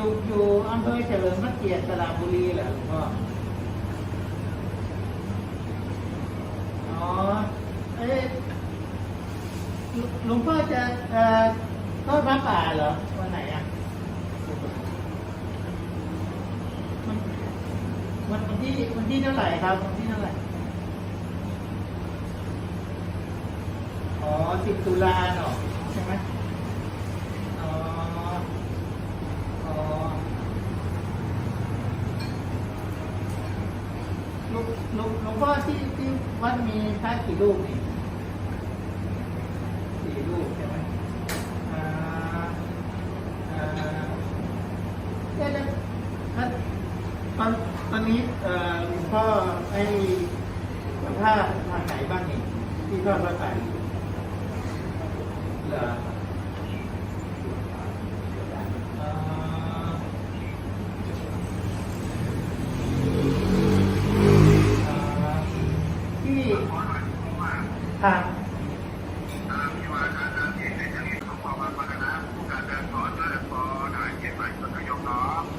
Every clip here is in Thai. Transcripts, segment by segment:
อยู่อยู่อำเภอเฉลิมพระเกียรติสระบุรีเหรอหลวงพ่ออ๋อเอ๊ะหลวงพ่อจะเอ่อทอดพระป่าเหรอวันไหนอะมันวันวันที่วันที่เท่าไหร่ครับวันที่เท่าไหร่อ๋อสิบตุลาเนาะใช่ไหมอ๋อ อ๋อ หลวงหลวงพ่อที่ที่วัดมีพระกี่รูปนี่สี่รูปใช่ไหมอ่าอ่าเอ๊ะแล้วแล้วตอนตอนนี้เอ่อหลวงพ่อไอ้ผ้าผ้าไหนบ้างนี่ที่ทอดผ้าไตรเหรอา ที่ครับ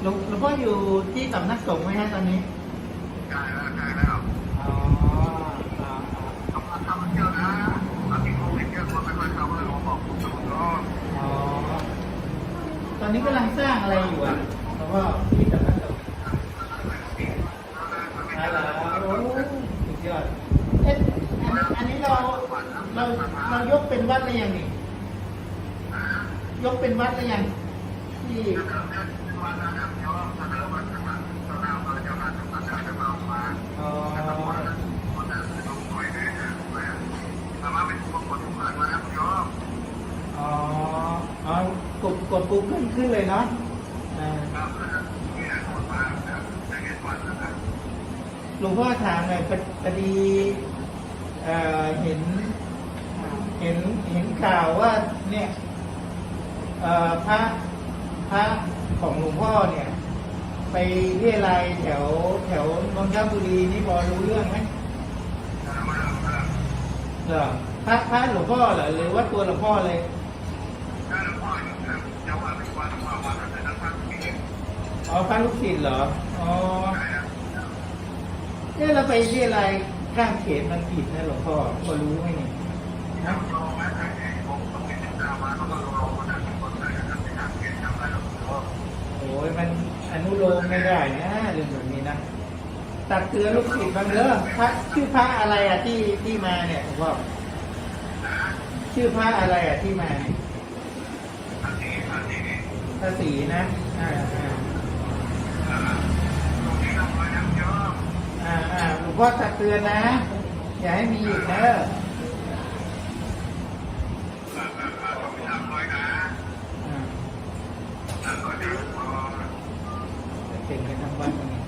หลวงหลวง พ่ออยู่ที่สำนักสงฆ์ไหมฮะตอนนี้อ๋ออ๋ออ๋อตอนนี้กำลังสร้างอะไรอยู่อะหลวงพ่อที่สำนักสงฆ์อะไรโอ้สุดยอดเอ๊ะอันนี้อันนี้เราเราเรายกเป็นวัดหรือยังนี่ยกเป็นวัดหรือยังที่ อ๋อ อ๋ออ๋อกดกดปุ๊บขึ้นขึ้นเลยเนาะอ่าหลวงพ่อถามหน่อยพอดีเอ่อเห็น เห็นเห็นข่าวว่าเนี่ยเอ่อพระพระของหลวงพ่อเนี่ย ไปเรียรายแถวแถวนนทบุรีนี่พอรู้เรื่องไหมเหรอ พระพระหลวงพ่อเหรอหรือว่าตัวหลวงพ่อเลยอ๋อพระลูกศิษย์เหรอ อ๋อเนี่ยเราไปเรียรายข้างเขตมันผิดนะหลวงพ่อพอรู้ไหมเนี่นะโอ้ยมันอนุโลมไม่ได้นะเรื่องแบบนี้นะตักเตือนลูกศิษย์บางเด้อพระชื่อพระอะไรอะที่ที่มาเนี่ยหลวงพ่อ ชื่อพระอะไรอะที่มาพระสีนะอ่าอ่าอ่าหลวงพ่อตักเตือนนะ อย่าให้มีอีกนะอ่าเก่งกันทั้งวันวันนี้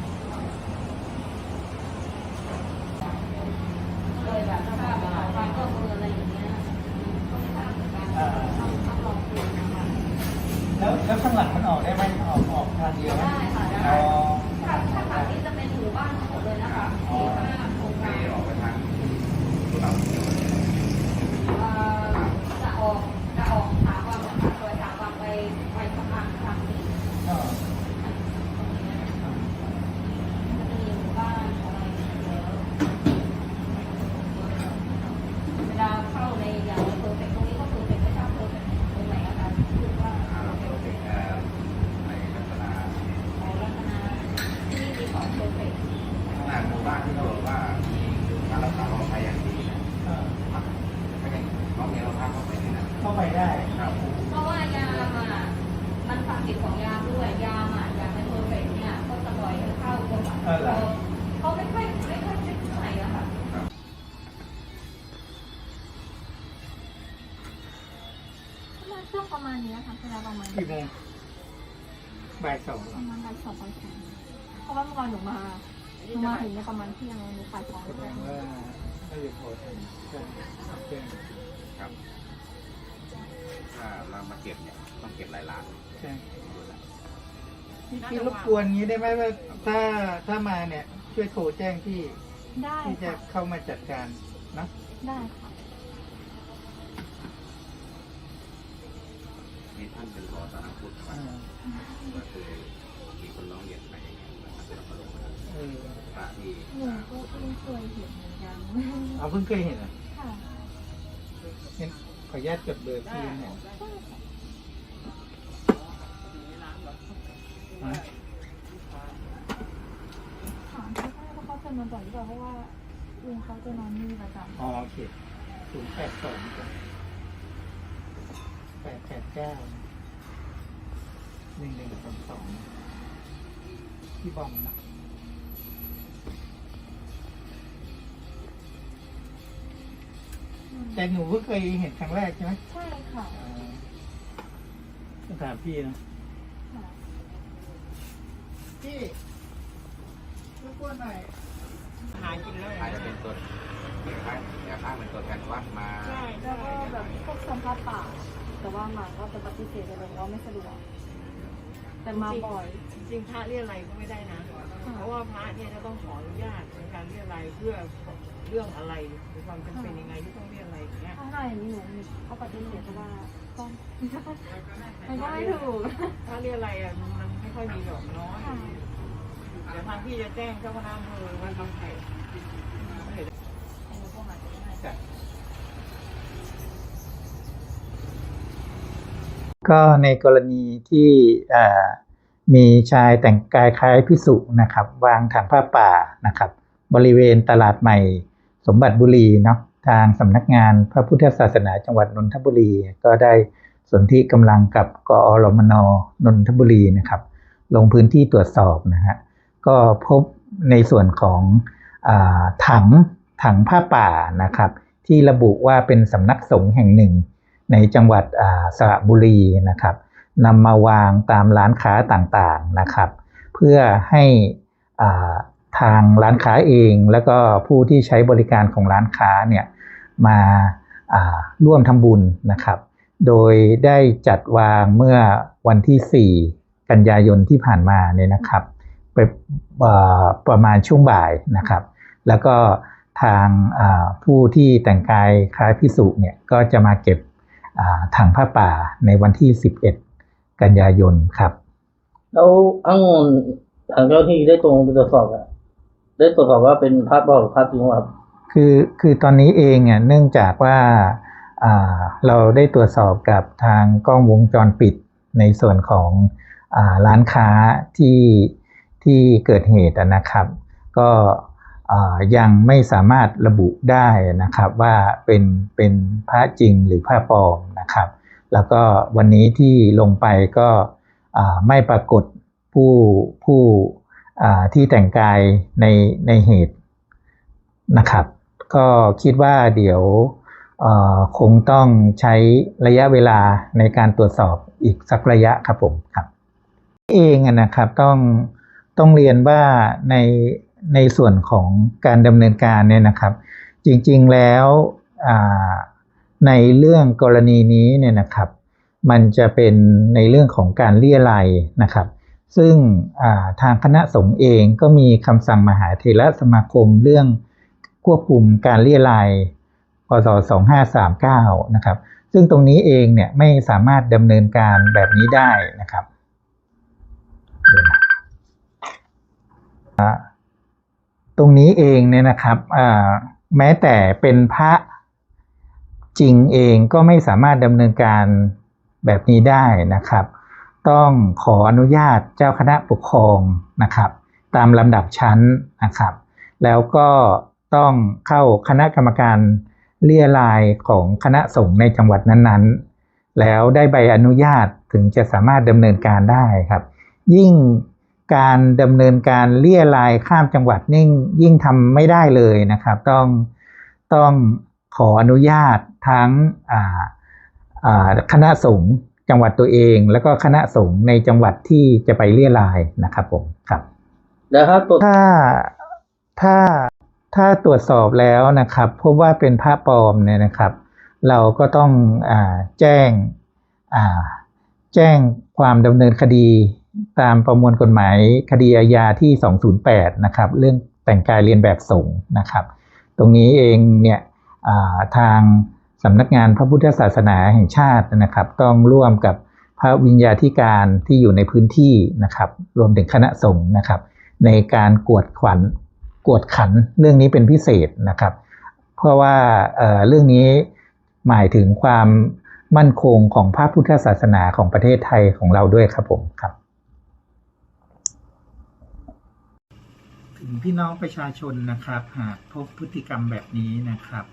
เลยแบบถ้าแบบความร่วมมืออะไรอย่างเงี้ยต้องทำการ อ่า ต้องต้องลองคุยนะคะ แล้วแล้วข้างหลังมันออกได้ไหมออกออกทางเดียวไหม ได้ค่ะได้ อ๋อ ถ้าถ้าฝั่งนี้จะเป็นหมู่บ้านทั้งหมดเลยนะคะมีห้าโครงการเอ่อจะออกจะออกถามวังนะคะโดยถามวังไปไปทางทางนี้ อ๋อ ตรงนี้นะคะจะมีหมู่บ้านอะไรเยอะเวลาเข้าในอย่างเพอร์เฟกตรงนี้ก็คือเป็นไม่ทราบเพอร์เฟกตรงไหนอะคะคือว่าเพอร์เฟกของลักษณะที่มีของเพอร์เฟก เออเข้าไปได้ เพราะว่ายามอะมันความผิดของยามด้วยยามอะอยากเป็นเพอร์เฟกเนี่ยก็จะปล่อยให้เข้าคนแบบเขาไม่ค่อยไม่ค่อยคิดเท่าไหร่อะค่ะ ประมาณ ช่วงประมาณนี้ค่ะเวลาประมาณกี่โมงบ่ายสองประมาณบ่ายสองบ่ายสามเพราะว่าเมื่อวานหนูมาหนูมาถึงเนี่ยประมาณเที่ยงหนูขายของแสแล้วดงว่าไม่ได้โพสต์ใช่โอเคครับเรามาเก็บเนี่ยต้องเก็บหลายล้านใช่พี่พี่รบกวนงี้ได้ไหมว่าถ้าถ้ามาเนี่ยช่วยโทรแจ้งพี่ได้ที่จะค่ะเข้ามาจัดการเนอะได้ค่ะ มีท่านเป็นรอสารพุทธมาอ่าก็คือมีคนร้องเรียนไปอย่างเงี้ยมันเป็นประโยชน์เออพระที่หนูก็เพิ่งเคยเห็นเหมือนกันเอาเพิ่งเคยเห็นเหรอะค่ะเห็นขออนุญาตจดเบอร์พี่หน่อยฮะถามเขาได้ว่าเขาจะมาบ่อยหรือเปล่าเพราะว่าลุงเขาจะนอนนี่ประจำอ๋อโอเคศูนย์แปดสองแปดแปดเก้า หนึ่งหนึ่งสองสองพี่บอมนะอืมแต่หนูเพิ่งเคยเห็นครั้งแรกใช่ไหมใช่ค่ะอ่าต้องถามพี่นะ ค่ะพี่รบกวนหน่อยหากินแล้วอาจจะเป็นตัวคล้ายๆแต่ถ้าเป็นตัวแทนวัดมาใช่แล้วก็แบบพวกสัมภาษณ์ป่าแต่ว่ามาก็จะปฏิเสธเลยว่าไม่สะดวก แต่มาบ่อย จริงๆพระเรียอะไรยก็ไม่ได้นะ เพราะว่าพระเนี่ยจะต้องขออนุญาตในการเรียอะไรยเพื่อเรื่องอะไรหรือความจำเป็นยังไงที่ต้องเรียอะไรยอย่างเงี้ยถ้าไหนหนูเขาปฏิเสธเพราะว่าต้องมันก็ไม่ถูก ถ้าเรียอะไรยอะมันไม่ค่อยมีหรอกน้อยเดี๋ยวทางพี่จะแจ้งเจ้าคณะอำเภอว่าต้อง ก็ในกรณีที่มีชายแต่งกายคล้ายพิสุนะครับ วางถังผ้าป่านะครับ บริเวณตลาดใหม่ สมบัติบุรีเนาะทางสำนักงานพระพุทธศาสนาจังหวัดนนทบุรี ก็ได้สนที่กำลังกับกอรมนนนทบุรีนะครับ ลงพื้นที่ตรวจสอบนะฮะก็พบในส่วนของอถังถังผ้าป่านะครับ ที่ระบุว่าเป็นสำนักสงฆ์แห่งหนึ่ง ในจังหวัดสระบุรีนะครับนำมาวางตามร้านค้าต่างๆนะครับ เพื่อให้ทางร้านค้าเองแล้วก็ผู้ที่ใช้บริการของร้านค้าเนี่ยมาร่วมทำบุญนะครับ โดยได้จัดวางเมื่อวันที่ 4 กันยายนที่ผ่านมาเนี่ยนะครับไปประมาณช่วงบ่ายนะครับ แล้วก็ทางผู้ที่แต่งกายคล้ายพิสุเนี่ยก็จะมาเก็บ อ่าถังผ้าป่าในวันที่ 11 กันยายนครับ แล้วองุ่นทางเจ้าหน้าที่ได้ตรงไปตรวจสอบอะได้ตรวจสอบว่าเป็นพระปลอมหรือพระจริงไหมครับคือคือตอนนี้เองอะเนื่องจากว่าอ่าเราได้ตรวจสอบกับทางกล้องวงจรปิดในส่วนของอ่าร้านค้าที่ที่เกิดเหตุอะนะครับ ก็อ่า ยังไม่สามารถระบุได้นะครับว่าเป็นเป็นพระจริงหรือพระปลอมนะครับ แล้วก็วันนี้ที่ลงไปก็ไม่ปรากฏผู้ผู้ที่แต่งกายในในเหตุนะครับ ก็คิดว่าเดี๋ยวคงต้องใช้ระยะเวลาในการตรวจสอบอีกสักระยะครับผมครับ เองนะครับต้องต้องเรียนว่าใน ในส่วนของการดำเนินการเนี่ยนะครับ จริงๆแล้วในเรื่องกรณีนี้เนี่ยนะครับ มันจะเป็นในเรื่องของการเลี่ยไรนะครับ ซึ่งาทางคณะสงฆ์เองก็มีคำสั่งมหาเถระสมาคมเรื่องควบคุมการเลี่ยไรพศ2539นะครับ ซึ่งตรงนี้เองเนี่ยไม่สามารถดำเนินการแบบนี้ได้นะครับ เดี๋ยวนะ ตรงนี้เองเนี่ยนะครับแม้แต่เป็นพระจริงเองก็ไม่สามารถดำเนินการแบบนี้ได้นะครับ ต้องขออนุญาตเจ้าคณะปกครองนะครับ ตามลำดับชั้นนะครับ แล้วก็ต้องเข้าคณะกรรมการเลี่ยรายของคณะสงฆ์ในจังหวัดนั้นๆ แล้วได้ใบอนุญาตถึงจะสามารถดำเนินการได้ครับ ยิ่ง การดำเนินการเลี่ยรายข้ามจังหวัดนิ่งยิ่งทำไม่ได้เลยนะครับ ต้องต้องขออนุญาตทั้งอ่าอ่าคณะสงฆ์จังหวัดตัวเอง แล้วก็คณะสงฆ์ในจังหวัดที่จะไปเลี่ยรายนะครับผมครับแล้วถ้าตรวจถ้าถ้าถ้าตรวจสอบแล้วนะครับพบว่าเป็นพระปลอมเนี่ยนะครับ เราก็ต้องอาแจ้งอ่าแจ้งความดำเนินคดี ตามประมวลกฎหมายคดีอาญาที่ 208 นะครับ เรื่องแต่งกายเรียนแบบสงฆ์นะครับ ตรงนี้เองเนี่ยาทางสำนักงานพระพุทธศาสนาแห่งชาตินะครับ ต้องร่วมกับพระวิญญาธิการที่อยู่ในพื้นที่นะครับ รวมถึงคณะสงฆ์นะครับ ในการกวดขวัญกวดขันเรื่องนี้เป็นพิเศษนะครับ เพราะว่าเเรื่องนี้หมายถึงความมั่นคงของพระพุทธศาสนาของประเทศไทยของเราด้วยครับผมครับ ถึงพี่น้องประชาชนนะครับ หากพบพฤติกรรมแบบนี้นะครับ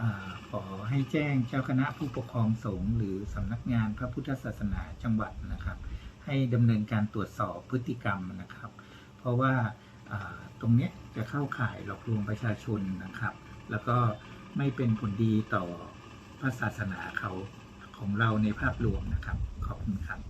อขอให้แจ้งเจ้าคณะผู้ปกครองสงฆ์หรือสำนักงานพระพุทธศาสนาจังหวัดนะครับ ให้ดำเนินการตรวจสอบพฤติกรรมนะครับ เพราะว่าตรงนี้จะเข้าข่ายหลอกลวงประชาชนนะครับ แล้วก็ไม่เป็นผลดีต่อพระศาสนาเขาของเราในภาพรวมนะครับ ขอบคุณครับ